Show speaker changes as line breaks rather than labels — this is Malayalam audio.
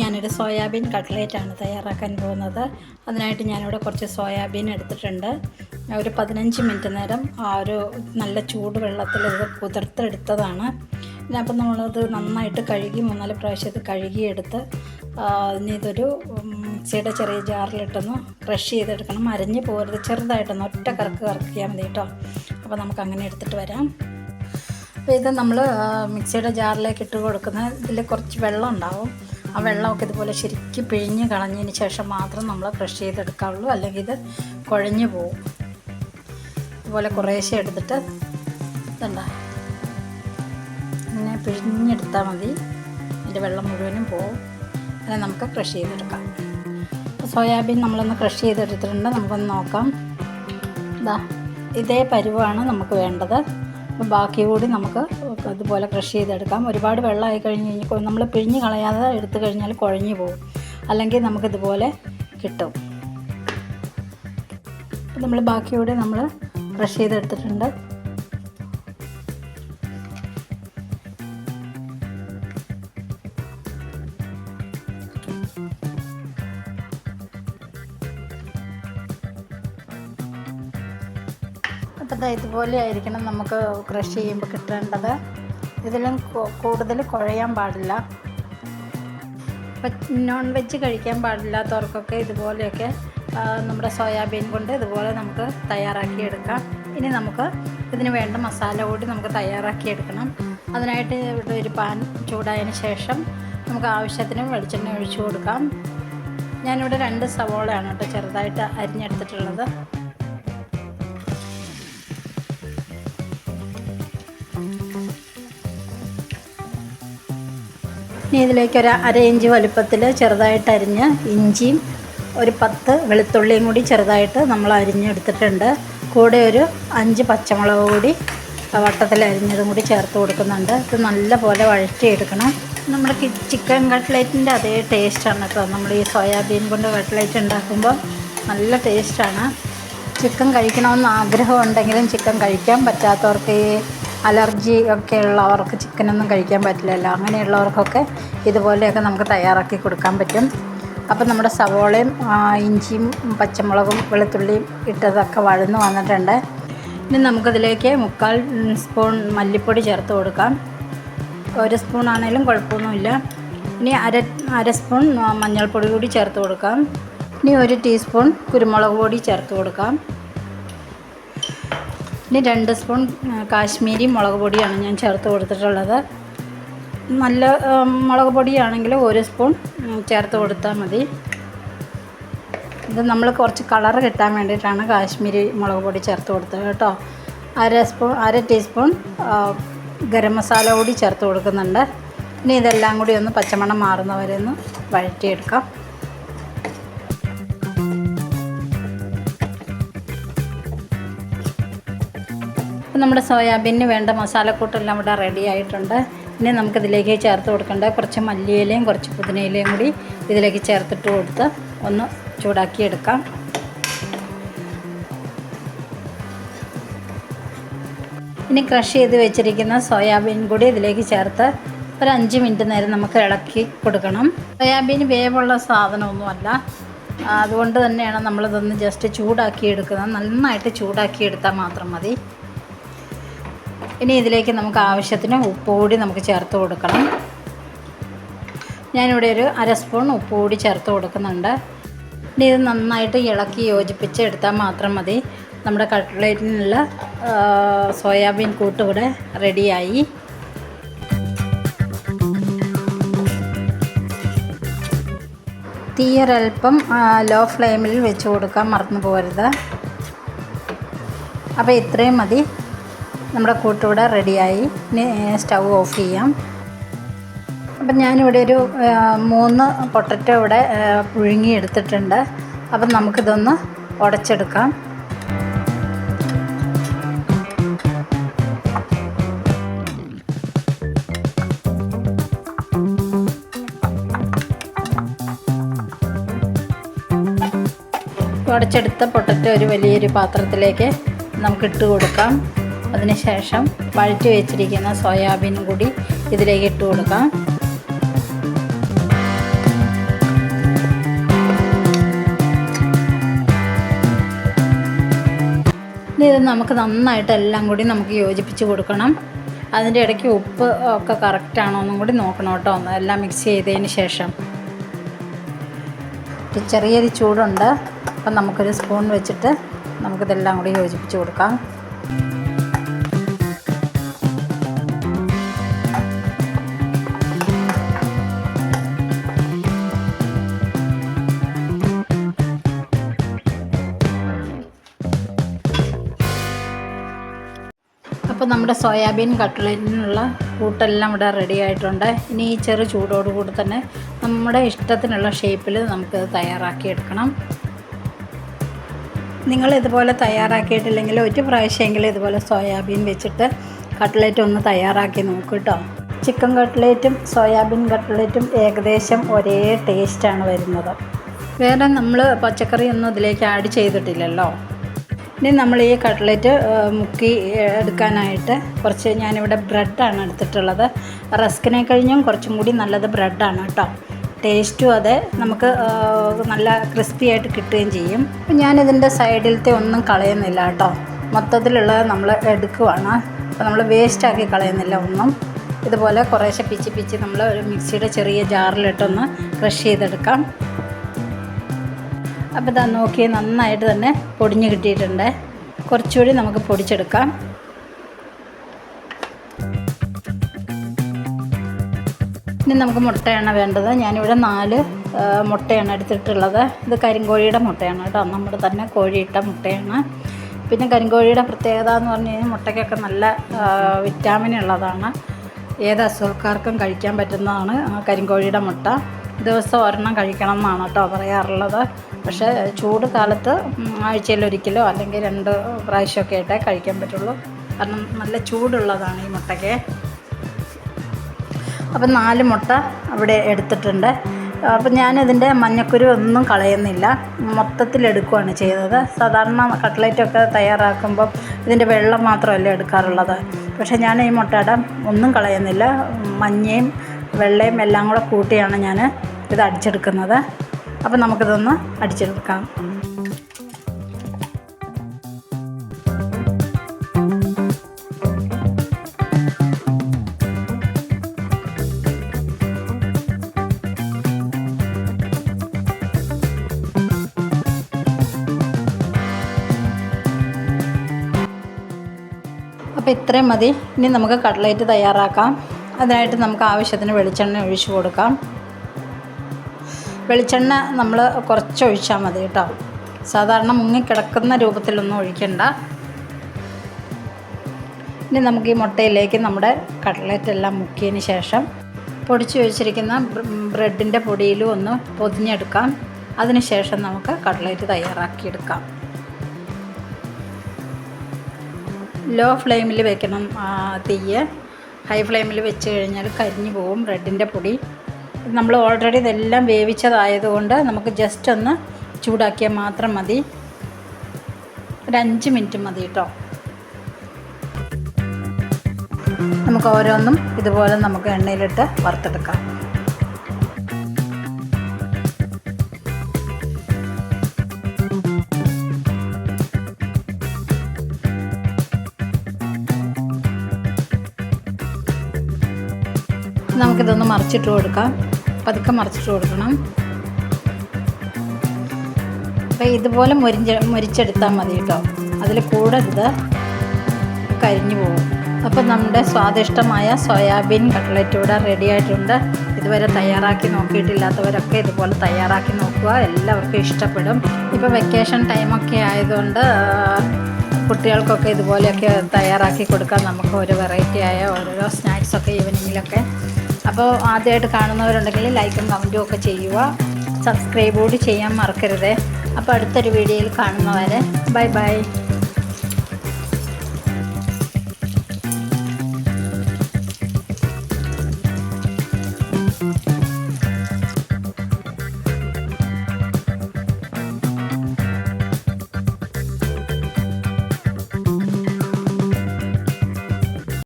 ഞാനൊരു സോയാബീൻ കട്ട്ലേറ്റാണ് തയ്യാറാക്കാൻ പോകുന്നത്. അതിനായിട്ട് ഞാനിവിടെ കുറച്ച് സോയാബീൻ എടുത്തിട്ടുണ്ട്. ഒരു പതിനഞ്ച് മിനിറ്റ് നേരം ആ ഒരു നല്ല ചൂട് വെള്ളത്തിൽ ഇത് കുതിർത്തെടുത്തതാണ്. അപ്പം നമ്മളത് നന്നായിട്ട് കഴുകി മൂന്നാൽ പ്രാവശ്യം ഇത് കഴുകിയെടുത്ത് ഇതൊരു മിക്സിയുടെ ചെറിയ ജാറിലിട്ടൊന്ന് ക്രഷ് ചെയ്തെടുക്കണം. അരഞ്ഞ് പോകരുത് ചെറുതായിട്ടൊന്ന് ഒറ്റ കറക്ക് കറക്കിയാൽ മതി കേട്ടോ. അപ്പോൾ നമുക്ക് അങ്ങനെ എടുത്തിട്ട് വരാം. അപ്പോൾ ഇത് നമ്മൾ മിക്സിയുടെ ജാറിലേക്ക് ഇട്ട് കൊടുക്കുന്ന ഇതിൽ കുറച്ച് വെള്ളം ഉണ്ടാവും. ആ വെള്ളമൊക്കെ ഇതുപോലെ ശരിക്കും പിഴിഞ്ഞ് കളഞ്ഞതിന് ശേഷം മാത്രം നമ്മൾ ക്രഷ് ചെയ്തെടുക്കാവുള്ളൂ. അല്ലെങ്കിൽ ഇത് കുഴഞ്ഞു പോവും. ഇതുപോലെ കുറേശ്ശെ എടുത്തിട്ട് ഇതുണ്ട? ഇങ്ങനെ പിഴിഞ്ഞെടുത്താൽ മതി. അതിന്റെ വെള്ളം മുഴുവനും പോവും. അങ്ങനെ നമുക്ക് ക്രഷ് ചെയ്തെടുക്കാം. സോയാബീൻ നമ്മളൊന്ന് ക്രഷ് ചെയ്തെടുത്തിട്ടുണ്ട്. നമുക്കൊന്ന് നോക്കാം. ഇതാ ഇതേ പരുവാണ് നമുക്ക് വേണ്ടത്. അപ്പോൾ ബാക്കി കൂടി നമുക്ക് അതുപോലെ കൃഷി ചെയ്തെടുക്കാം. ഒരുപാട് വെള്ളമായി കഴിഞ്ഞ് കഴിഞ്ഞാൽ നമ്മൾ പിഴിഞ്ഞ് കളയാതെ എടുത്തു കഴിഞ്ഞാൽ കുഴഞ്ഞു പോകും. അല്ലെങ്കിൽ നമുക്കിതുപോലെ കിട്ടും. നമ്മൾ ബാക്കിയോടെ നമ്മൾ ക്രഷ് ചെയ്തെടുത്തിട്ടുണ്ട്. അപ്പോൾ ഇതുപോലെ ആയിരിക്കണം നമുക്ക് ക്രഷ് ചെയ്യുമ്പോൾ കിട്ടേണ്ടത്. ഇതിലും കൂടുതൽ കുഴയാൻ പാടില്ല. നോൺ വെജ് കഴിക്കാൻ പാടില്ലാത്തവർക്കൊക്കെ ഇതുപോലെയൊക്കെ നമ്മുടെ സോയാബീൻ കൊണ്ട് ഇതുപോലെ നമുക്ക് തയ്യാറാക്കി എടുക്കാം. ഇനി നമുക്ക് ഇതിന് വേണ്ട മസാല കൂടി നമുക്ക് തയ്യാറാക്കി എടുക്കണം. അതിനായിട്ട് ഇവിടെ ഒരു പാൻ ചൂടായതിന് ശേഷം നമുക്ക് ആവശ്യത്തിന് വെളിച്ചെണ്ണ ഒഴിച്ചു കൊടുക്കാം. ഞാനിവിടെ രണ്ട് സവോളയാണ് കേട്ടോ ചെറുതായിട്ട് അരിഞ്ഞെടുത്തിട്ടുള്ളത്. ഇനി ഇതിലേക്ക് ഒരു അര ഇഞ്ച് വലുപ്പത്തിൽ ചെറുതായിട്ട് അരിഞ്ഞ് ഇഞ്ചിയും ഒരു പത്ത് വെളുത്തുള്ളിയും കൂടി ചെറുതായിട്ട് നമ്മൾ അരിഞ്ഞെടുത്തിട്ടുണ്ട്. കൂടെ ഒരു അഞ്ച് പച്ചമുളക് കൂടി വട്ടത്തിൽ അരിഞ്ഞതും കൂടി ചേർത്ത് കൊടുക്കുന്നുണ്ട്. ഇത് നല്ല പോലെ വഴറ്റിയെടുക്കണം. നമ്മുടെ കി- ചിക്കൻ കട്ട്ലേറ്റിന്റെ അതേ ടേസ്റ്റാണ് കേട്ടോ. നമ്മൾ ഈ സോയാബീൻ കൊണ്ട് കട്ട്ലേറ്റ് ഉണ്ടാക്കുമ്പോൾ നല്ല ടേസ്റ്റാണ്. ചിക്കൻ കഴിക്കണമെന്ന് ആഗ്രഹമുണ്ടെങ്കിലും ചിക്കൻ കഴിക്കാൻ പറ്റാത്തവർക്ക് ഈ അലർജി ഒക്കെ ഉള്ളവർക്ക് ചിക്കനൊന്നും കഴിക്കാൻ പറ്റില്ലല്ലോ. അങ്ങനെയുള്ളവർക്കൊക്കെ ഇതുപോലെയൊക്കെ നമുക്ക് തയ്യാറാക്കി കൊടുക്കാൻ പറ്റും. അപ്പം നമ്മുടെ സവോളയും ഇഞ്ചിയും പച്ചമുളകും വെളുത്തുള്ളിയും ഇട്ടതൊക്കെ വഴന്നു വന്നിട്ടുണ്ട്. ഇനി നമുക്കതിലേക്ക് മുക്കാൽ സ്പൂൺ മല്ലിപ്പൊടി ചേർത്ത് കൊടുക്കാം. ഒരു സ്പൂൺ ആണെങ്കിലും കുഴപ്പമൊന്നുമില്ല. ഇനി അര അര സ്പൂൺ മഞ്ഞൾപ്പൊടി കൂടി ചേർത്ത് കൊടുക്കാം. ഇനി ഒരു ടീസ്പൂൺ കുരുമുളക് പൊടി ചേർത്ത് കൊടുക്കാം. ഇനി രണ്ട് സ്പൂൺ കാശ്മീരി മുളക് പൊടിയാണ് ഞാൻ ചേർത്ത് കൊടുത്തിട്ടുള്ളത്. നല്ല മുളക് പൊടിയാണെങ്കിൽ ഒരു സ്പൂൺ ചേർത്ത് കൊടുത്താൽ മതി. ഇത് നമ്മൾ കുറച്ച് കളർ കിട്ടാൻ വേണ്ടിയിട്ടാണ് കാശ്മീരി മുളക് പൊടി ചേർത്ത് കൊടുത്തത് കേട്ടോ. അര സ്പൂൺ അര ടീസ്പൂൺ ഗരം മസാല കൂടി ചേർത്ത് കൊടുക്കുന്നുണ്ട്. ഇനി ഇതെല്ലാം കൂടി ഒന്ന് പച്ചമണം മാറുന്നവരെ ഒന്ന് വഴറ്റിയെടുക്കാം. അപ്പം നമ്മുടെ സോയാബീനിന് വേണ്ട മസാലക്കൂട്ടെല്ലാം ഇവിടെ റെഡി ആയിട്ടുണ്ട്. ഇനി നമുക്കിതിലേക്ക് ചേർത്ത് കൊടുക്കേണ്ട കുറച്ച് മല്ലിയിലയും കുറച്ച് പുതിനയിലയും കൂടി ഇതിലേക്ക് ചേർത്തിട്ട് കൊടുത്ത് ഒന്ന് ചൂടാക്കിയെടുക്കാം ഇനി ക്രഷ് ചെയ്ത് വെച്ചിരിക്കുന്ന സോയാബീൻ കൂടി ഇതിലേക്ക് ചേർത്ത് ഒരു അഞ്ച് മിനിറ്റ് നേരം നമുക്ക് ഇളക്കി കൊടുക്കണം. സോയാബീൻ വേവുള്ള സാധനമൊന്നുമല്ല. അതുകൊണ്ട് തന്നെയാണ് നമ്മളിതൊന്ന് ജസ്റ്റ് ചൂടാക്കി എടുക്കുന്നത്. നന്നായിട്ട് ചൂടാക്കി എടുത്താൽ മാത്രം മതി. ഇനി ഇതിലേക്ക് നമുക്ക് ആവശ്യത്തിന് ഉപ്പ് കൂടി നമുക്ക് ചേർത്ത് കൊടുക്കണം. ഞാനിവിടെ ഒരു അര സ്പൂൺ ഉപ്പ് കൂടി ചേർത്ത് കൊടുക്കുന്നുണ്ട്. ഇനി ഇത് നന്നായിട്ട് ഇളക്കി യോജിപ്പിച്ച് എടുത്താൽ മാത്രം മതി. നമ്മുടെ കട്ട്ലേറ്റിനുള്ള സോയാബീൻ കൂട്ട് ഇവിടെ റെഡിയായി. തീയൊരൽപ്പം ലോ ഫ്ലെയിമിൽ വെച്ച് കൊടുക്കാൻ മറന്നു പോകരുത്. അപ്പോൾ ഇത്രയും മതി. നമ്മുടെ കൂട്ടുകൂടെ റെഡിയായി. ഇനി സ്റ്റൗ ഓഫ് ചെയ്യാം. അപ്പം ഞാനിവിടെ ഒരു മൂന്ന് പൊട്ടറ്റോ ഇവിടെ പുഴുങ്ങി എടുത്തിട്ടുണ്ട് അപ്പം നമുക്കിതൊന്ന് ഉടച്ചെടുക്കാം. ഉടച്ചെടുത്ത പൊട്ടറ്റോ ഒരു വലിയൊരു പാത്രത്തിലേക്ക് നമുക്ക് ഇട്ട് കൊടുക്കാം. അതിനുശേഷം വഴറ്റി വെച്ചിരിക്കുന്ന സോയാബീൻ കൂടി ഇതിലേക്ക് ഇട്ട് കൊടുക്കാം. ഇത് നമുക്ക് നന്നായിട്ട് എല്ലാം കൂടി നമുക്ക് യോജിപ്പിച്ച് കൊടുക്കണം. അതിന്റെ ഇടയ്ക്ക് ഉപ്പ് ഒക്കെ കറക്റ്റാണോ എന്നും കൂടി നോക്കണം കേട്ടോ. എല്ലാം മിക്സ് ചെയ്തതിന് ശേഷം. ചെറിയൊരു ചൂടുണ്ട്. അപ്പം നമുക്കൊരു സ്പൂൺ വെച്ചിട്ട് നമുക്കിതെല്ലാം കൂടി യോജിപ്പിച്ച് കൊടുക്കാം. അപ്പോൾ നമ്മുടെ സോയാബീൻ കട്ട്ലറ്റിനുള്ള കൂട്ടെല്ലാം ഇവിടെ റെഡി ആയിട്ടുണ്ട്. ഇനി ഈ ചെറു ചൂടോടുകൂടി തന്നെ നമ്മുടെ ഇഷ്ടത്തിനുള്ള ഷേപ്പിൽ നമുക്ക് തയ്യാറാക്കിയെടുക്കണം നിങ്ങൾ ഇതുപോലെ തയ്യാറാക്കിയിട്ടില്ലെങ്കിൽ ഒരു പ്രാവശ്യമെങ്കിലും ഇതുപോലെ സോയാബീൻ വെച്ചിട്ട് കട്ട്ലറ്റ് ഒന്ന് തയ്യാറാക്കി നോക്കൂ കേട്ടോ ചിക്കൻ കട്ട്ലറ്റും സോയാബീൻ കട്ട്ലറ്റും ഏകദേശം ഒരേ ടേസ്റ്റാണ് വരുന്നത്. വേറെ നമ്മൾ പച്ചക്കറിയൊന്നും ഇതിലേക്ക് ആഡ് ചെയ്തിട്ടില്ലല്ലോ. ഇനി നമ്മൾ ഈ കട്ട്ലറ്റ് മുക്കി എടുക്കാനായിട്ട് കുറച്ച് ഞാനിവിടെ ബ്രെഡാണ് എടുത്തിട്ടുള്ളത്. റസ്കിനെ കഴിഞ്ഞും കുറച്ചും കൂടി നല്ലത് ബ്രെഡാണ് കേട്ടോ. ടേസ്റ്റും അതെ. നമുക്ക് നല്ല ക്രിസ്പി ആയിട്ട് കിട്ടുകയും ചെയ്യും. ഞാനിതിന്റെ സൈഡിലത്തെ ഒന്നും കളയുന്നില്ല കേട്ടോ. മൊത്തത്തിലുള്ളത് നമ്മൾ എടുക്കുവാണ്. അപ്പോൾ നമ്മൾ വേസ്റ്റാക്കി കളയുന്നില്ല ഒന്നും. ഇതുപോലെ കുറേശ്ശെ പിച്ചി പിച്ചി നമ്മൾ ഒരു മിക്സിയുടെ ചെറിയ ജാറിലിട്ടൊന്ന് ക്രഷ് ചെയ്തെടുക്കാം. അപ്പോൾ ഇതാ നോക്കി നന്നായിട്ട് തന്നെ പൊടിഞ്ഞ് കിട്ടിയിട്ടുണ്ട്. കുറച്ചുകൂടി നമുക്ക് പൊടിച്ചെടുക്കാം. ഇനി നമുക്ക് മുട്ടയാണ് വേണ്ടത്. ഞാനിവിടെ നാല് മുട്ടയാണ് എടുത്തിട്ടുള്ളത്. ഇത് കരിങ്കോഴിയുടെ മുട്ടയാണ് കേട്ടോ. നമ്മുടെ തന്നെ കോഴിയിട്ട മുട്ടയാണ്. പിന്നെ കരിങ്കോഴിയുടെ പ്രത്യേകത എന്ന് പറഞ്ഞു കഴിഞ്ഞാൽ മുട്ടയ്ക്കൊക്കെ നല്ല വിറ്റാമിൻ ഉള്ളതാണ്. ഏത് അസുഖക്കാർക്കും കഴിക്കാൻ പറ്റുന്നതാണ് കരിങ്കോഴിയുടെ മുട്ട. ദിവസം ഒരെണ്ണം കഴിക്കണം എന്നാണ് കേട്ടോ പറയാറുള്ളത്. പക്ഷേ ചൂട് കാലത്ത് ആഴ്ചയിൽ ഒരിക്കലോ അല്ലെങ്കിൽ രണ്ട് പ്രാവശ്യമൊക്കെ ആയിട്ടേ കഴിക്കാൻ പറ്റുള്ളൂ. കാരണം നല്ല ചൂടുള്ളതാണ് ഈ മുട്ടയ്ക്ക്. അപ്പം നാല് മുട്ട അവിടെ എടുത്തിട്ടുണ്ട്. അപ്പം ഞാനിതിന്റെ മഞ്ഞക്കുരു ഒന്നും കളയുന്നില്ല. മൊത്തത്തിലെടുക്കുകയാണ് ചെയ്തത്. സാധാരണ കട്ട്ലറ്റൊക്കെ തയ്യാറാക്കുമ്പം ഇതിന്റെ വെള്ളം മാത്രമല്ല എടുക്കാറുള്ളത്. പക്ഷേ ഞാൻ ഈ മുട്ടയുടെ ഒന്നും കളയുന്നില്ല. മഞ്ഞയും വെള്ളയും എല്ലാം കൂടെ കൂട്ടിയാണ് ഞാൻ ഇത് അടിച്ചെടുക്കുന്നത്. അപ്പം നമുക്കിതൊന്ന് അടിച്ചെടുക്കാം. അപ്പോൾ ഇത്രയും മതി. ഇനി നമുക്ക് കട്ട്ലേറ്റ് തയ്യാറാക്കാം. അതിനായിട്ട് നമുക്ക് ആവശ്യത്തിന് വെളിച്ചെണ്ണ ഒഴിച്ചു കൊടുക്കാം. വെളിച്ചെണ്ണ നമ്മൾ കുറച്ച് ഒഴിച്ചാൽ മതി കേട്ടോ. സാധാരണ മുങ്ങിക്കിടക്കുന്ന രൂപത്തിലൊന്നും ഒഴിക്കണ്ട. ഇനി നമുക്ക് ഈ മുട്ടയിലേക്ക് നമ്മുടെ കട്ട്ലേറ്റ് എല്ലാം മുക്കിയതിന് ശേഷം പൊടിച്ചു വെച്ചിരിക്കുന്ന ബ്രെഡിന്റെ പൊടിയിലും ഒന്ന് പൊതിഞ്ഞെടുക്കാം. അതിന് ശേഷം നമുക്ക് കട്ട്ലേറ്റ് തയ്യാറാക്കിയെടുക്കാം. ലോ ഫ്ലെയിമിൽ വെക്കണം തീയ്. ഹൈ ഫ്ലെയിമിൽ വെച്ച് കഴിഞ്ഞാൽ കരിഞ്ഞു പോകും ബ്രെഡിന്റെ പൊടി. നമ്മൾ ഓൾറെഡി ഇതെല്ലാം വേവിച്ചതായതുകൊണ്ട് നമുക്ക് ജസ്റ്റ് ഒന്ന് ചൂടാക്കിയാൽ മാത്രം മതി. ഒരു അഞ്ച് മിനിറ്റ് മതി കേട്ടോ നമുക്ക് ഓരോന്നും ഇതുപോലെ നമുക്ക് എണ്ണയിലിട്ട് വറുത്തെടുക്കാം. നമുക്കിതൊന്ന് മറിച്ചിട്ട് കൊടുക്കാം. പതുക്കെ മറിച്ചിട്ട് കൊടുക്കണം. അപ്പോൾ ഇതുപോലെ മുരിഞ്ഞ മുരിച്ചെടുത്താൽ മതി കേട്ടോ. അതിൽ കൂടരുത് കരിഞ്ഞു പോകും. അപ്പോൾ നമ്മുടെ സ്വാദിഷ്ടമായ സോയാബീൻ കട്ട്ലറ്റ് ഇവിടെ റെഡി ആയിട്ടുണ്ട്. ഇതുവരെ തയ്യാറാക്കി നോക്കിയിട്ടില്ലാത്തവരൊക്കെ ഇതുപോലെ തയ്യാറാക്കി നോക്കുക. എല്ലാവർക്കും ഇഷ്ടപ്പെടും. ഇപ്പോൾ വെക്കേഷൻ ടൈമൊക്കെ ആയതുകൊണ്ട് കുട്ടികൾക്കൊക്കെ ഇതുപോലെയൊക്കെ തയ്യാറാക്കി കൊടുക്കാൻ നമുക്ക് ഒരു വെറൈറ്റിയായ ഓരോരോ സ്നാക്സൊക്കെ ഈവനിങ്ങിലൊക്കെ അപ്പോൾ ആദ്യമായിട്ട് കാണുന്നവരുണ്ടെങ്കിൽ ലൈക്കും കമന്റും ഒക്കെ ചെയ്യുക. സബ്സ്ക്രൈബ് കൂടി ചെയ്യാൻ മറക്കരുത്. അപ്പോൾ അടുത്തൊരു വീഡിയോയിൽ കാണുന്നവരെ ബൈ ബൈ.